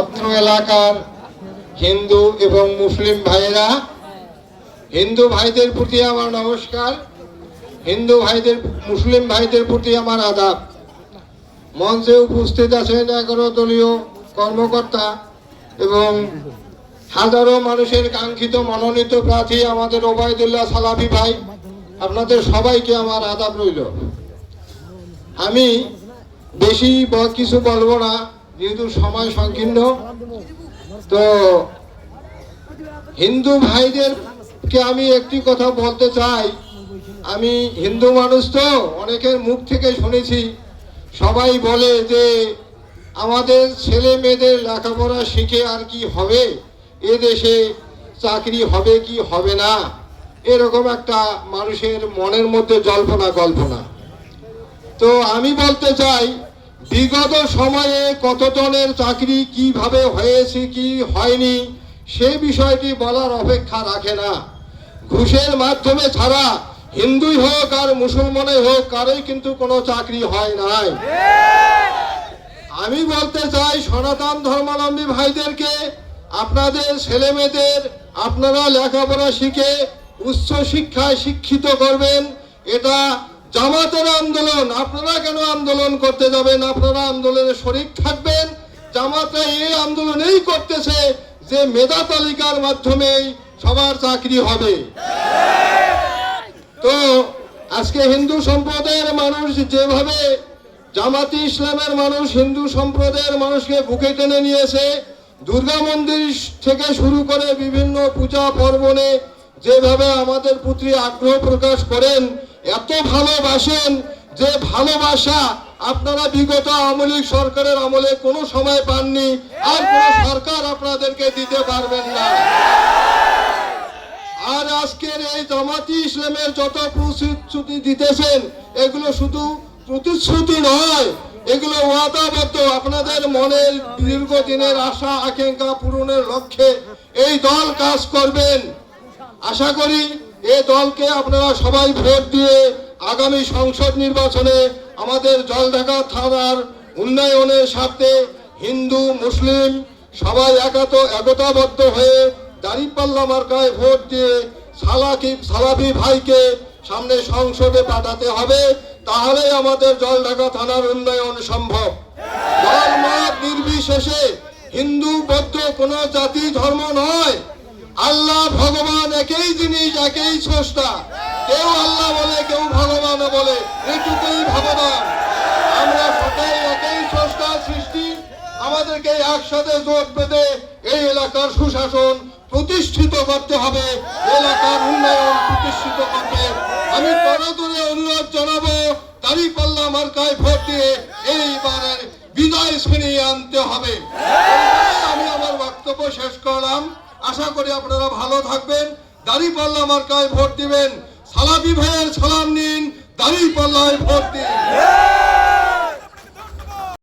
অত্র এলাকার হিন্দু এবং মুসলিম ভাইয়েরা, হিন্দু ভাইদের প্রতি আমার নমস্কার, হিন্দু ভাইদের, মুসলিম ভাইদের প্রতি আমার আদাব। মঞ্চে উপস্থিত আছেন এগারো দলীয় কর্মকর্তা এবং হাজারো মানুষের কাঙ্ক্ষিত মনোনীত প্রার্থী আমাদের ওবায়দুল্লাহ সালাফি ভাই। আপনাদের সবাইকে আমার আদাব রইল। আমি বেশি কিছু বলব না, যেহেতু সময় সংকীর্ণ। তো হিন্দু ভাইদেরকে আমি একটি কথা বলতে চাই। আমি হিন্দু মানুষ তো, অনেকের মুখ থেকে শুনেছি। সবাই বলে যে আমাদের ছেলে মেয়েদের লেখাপড়া শিখে আর কি হবে? এ দেশে চাকরি হবে কি হবে না? এরকম একটা মানুষের মনের মধ্যে জল্পনা, কল্পনা। তো আমি বলতে চাই, বিগত সময়ে কতজনের চাকরি কীভাবে হয়েছে, কি হয়নি, সে বিষয়টি বলার অপেক্ষা রাখে না। ঘুষের মাধ্যমে ছাড়া হিন্দুই হোক আর মুসলমানই হোক, কারোই কিন্তু কোনো চাকরি হয় নাই। আমি বলতে চাই, সনাতন ধর্মাবলম্বী ভাইদেরকে, আপনাদের ছেলে মেয়েদের আপনারা লেখাপড়া শিখে উচ্চ শিক্ষায় শিক্ষিত করবেন, এটা জামাতের আন্দোলন। আপনারা কেন আন্দোলন করতে যাবেন? আপনারা আন্দোলনে শরিক থাকবেন। জামাতরা এই আন্দোলনেই করতেছে যে মেধা তালিকার মাধ্যমেই সবার চাকরি হবে। তো আজকে হিন্দু সম্প্রদায়ের মানুষ যেভাবে জামাতি ইসলামের মানুষ হিন্দু সম্প্রদায়ের মানুষকে বুকে টেনে নিয়েছে, দুর্গা মন্দির থেকে শুরু করে বিভিন্ন পূজা পার্বণে যেভাবে আমাদের পুত্রী আগ্রহ প্রকাশ করেন, এত ভালোবাসেন যে ভালোবাসা আপনারা বিগত আমলিক সরকারের আমলে কোনো সময় পাননি, আর কোনো সরকার আপনাদেরকে দিতে পারবেন না। আর আজকের এই জামাতি ইসলামের যত প্রতিশ্রুতি দিতেছেন, এগুলো শুধু প্রতিশ্রুতি নয়, এগুলো ওয়াদাবদ্ধ। আপনাদের মনের দীর্ঘদিনের আশা, আকাঙ্ক্ষা পূরণের লক্ষ্যে এই দল কাজ করবেন। আশা করি এ দলকে আপনারা সবাই ভোট দিয়ে আগামী সংসদ নির্বাচনে আমাদের জলঢাকা থানার উন্নয়নের স্বার্থে হিন্দু, মুসলিম সবাই একাত একতাবদ্ধ হয়ে দাঁড়িপাল্লা মার্কায় ভোট দিয়ে সালাকি সালাফি ভাইকে সামনে সংসদে পাঠাতে হবে, তাহলেই আমাদের জলঢাকা থানার উন্নয়ন সম্ভব। দল মত নির্বিশেষে হিন্দু, বৌদ্ধ কোনো জাতি, ধর্ম নয়। আল্লাহ ভগবান একই জিনিস, একই স্রষ্টা। কেউ আল্লাহ বলে, কেউ ভগবান বলে। এটুকুই ভগবান আমরা সবাই একই স্রষ্টার সৃষ্টি। আমাদেরকে একসাথে জোট বেঁধে এই এলাকার সুশাসন প্রতিষ্ঠিত করতে হবে। এলাকার উন্নয়ন প্রতিষ্ঠিত করতে। আমি করদরে অনুরোধ জানাব, দাড়ি পাল্লা মার্কায় ভোট দিয়ে এইবারের বিজয় ছিনিয়ে আনতে হবে। আমি আমার বক্তব্য শেষ করলাম। আশা করি আপনারা ভালো থাকবেন। দাড়ি পাল্লা মার্কায় ভোট দিবেন। সালাদি ভাইয়ের সালাম নিন, দাড়ি পাল্লায় ভোট দিন।